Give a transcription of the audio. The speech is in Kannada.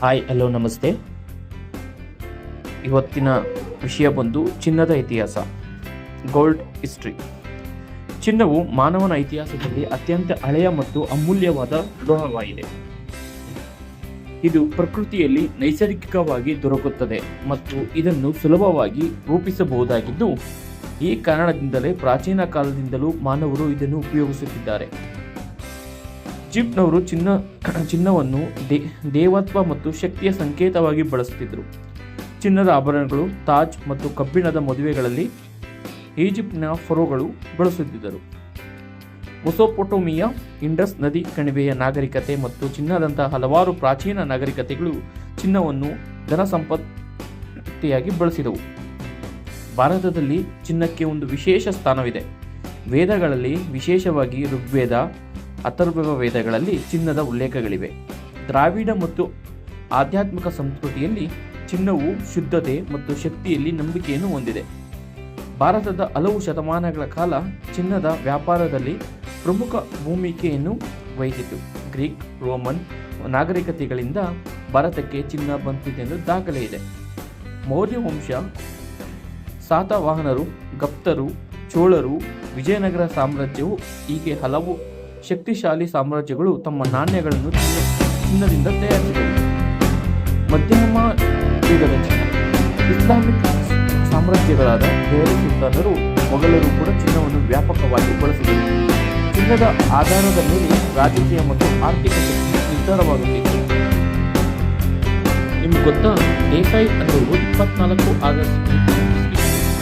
ಹಾಯ್, ಹಲೋ, ನಮಸ್ತೆ. ಇವತ್ತಿನ ವಿಷಯ ಬಂದು ಚಿನ್ನದ ಇತಿಹಾಸ ಗೋಲ್ಡ್ ಹಿಸ್ಟ್ರಿ ಚಿನ್ನವು ಮಾನವನ ಇತಿಹಾಸದಲ್ಲಿ ಅತ್ಯಂತ ಹಳೆಯ ಮತ್ತು ಅಮೂಲ್ಯವಾದ ಲೋಹವಾಗಿದೆ ಇದು ಪ್ರಕೃತಿಯಲ್ಲಿ ನೈಸರ್ಗಿಕವಾಗಿ ದೊರಕುತ್ತದೆ ಮತ್ತು ಇದನ್ನು ಸುಲಭವಾಗಿ ರೂಪಿಸಬಹುದಾಗಿದ್ದು, ಈ ಕಾರಣದಿಂದಲೇ ಪ್ರಾಚೀನ ಕಾಲದಿಂದಲೂ ಮಾನವರು ಇದನ್ನು ಉಪಯೋಗಿಸುತ್ತಿದ್ದಾರೆ. ಈಜಿಪ್ಟ್ನವರು ಚಿನ್ನ, ಚಿನ್ನವನ್ನು ದೇ, ದೇವತ್ವ ಮತ್ತು ಶಕ್ತಿಯ ಸಂಕೇತವಾಗಿ ಬಳಸುತ್ತಿದ್ದರು. ಚಿನ್ನದ ಆಭರಣಗಳು, ತಾಜ್ ಮತ್ತು ಕಬ್ಬಿಣದ ಮದುವೆಗಳಲ್ಲಿ ಈಜಿಪ್ಟ್ನ ಫರೋಗಳು ಬಳಸುತ್ತಿದ್ದರು. ಮೊಸೊಪೊಟೋಮಿಯಾ, ಇಂಡಸ್ ನದಿ ಕಣಿವೆಯ ನಾಗರಿಕತೆ ಮತ್ತು ಚಿನ್ನದಂತಹ ಹಲವಾರು ಪ್ರಾಚೀನ ನಾಗರಿಕತೆಗಳು ಚಿನ್ನವನ್ನು ಧನ ಸಂಪತ್ತಿಯಾಗಿ ಬಳಸಿದವು. ಭಾರತದಲ್ಲಿ ಚಿನ್ನಕ್ಕೆ ಒಂದು ವಿಶೇಷ ಸ್ಥಾನವಿದೆ. ವೇದಗಳಲ್ಲಿ ವಿಶೇಷವಾಗಿ ಋಗ್ವೇದ ಅಥರ್ವ ವೇದಗಳಲ್ಲಿ ಚಿನ್ನದ ಉಲ್ಲೇಖಗಳಿವೆ. ದ್ರಾವಿಡ ಮತ್ತು ಆಧ್ಯಾತ್ಮಿಕ ಸಂಸ್ಕೃತಿಯಲ್ಲಿ ಚಿನ್ನವು ಶುದ್ಧತೆ ಮತ್ತು ಶಕ್ತಿಯಲ್ಲಿ ನಂಬಿಕೆಯನ್ನು ಹೊಂದಿದೆ. ಭಾರತದ ಹಲವು ಶತಮಾನಗಳ ಕಾಲ ಚಿನ್ನದ ವ್ಯಾಪಾರದಲ್ಲಿ ಪ್ರಮುಖ ಭೂಮಿಕೆಯನ್ನು ವಹಿಸಿತು. ಗ್ರೀಕ್, ರೋಮನ್ ನಾಗರಿಕತೆಗಳಿಂದ ಭಾರತಕ್ಕೆ ಚಿನ್ನ ಬಂತಿದ್ದೆಂದು ದಾಖಲೆ ಇದೆ. ಮೌರ್ಯ ವಂಶ, ಸಾತವಾಹನರು, ಗಪ್ತರು, ಚೋಳರು, ವಿಜಯನಗರ ಸಾಮ್ರಾಜ್ಯವು ಹೀಗೆ ಹಲವು ಶಕ್ತಿಶಾಲಿ ಸಾಮ್ರಾಜ್ಯಗಳು ತಮ್ಮ ನಾಣ್ಯಗಳನ್ನು ಚಿನ್ನದಿಂದ ತಯಾರಿಸಿದವು. ಮಧ್ಯಮ ಯುಗದ ಚಿನ್ನ ಇಸ್ಲಾಮಿಕ್ ಸಾಮ್ರಾಜ್ಯಗಳಾದ ದೆಹಲಿ ಸುಲ್ತಾನರು ಮೊಘಲರು ಕೂಡ ಚಿನ್ನವನ್ನು ವ್ಯಾಪಕವಾಗಿ ಬಳಸಿದರು. ಚಿನ್ನದ ಆಧಾರದ ಮೇಲೆ ರಾಜಕೀಯ ಮತ್ತು ಆರ್ಥಿಕ ಶಕ್ತಿ ನಿರ್ಧಾರವಾಗುತ್ತಿತ್ತು. ನಿಮ್ಗೆ ಗೊತ್ತಾ, ದೇಸಾಯಿ ಅನ್ನೋರು ಇಪ್ಪತ್ನಾಲ್ಕು ಆಗಸ್ಟ್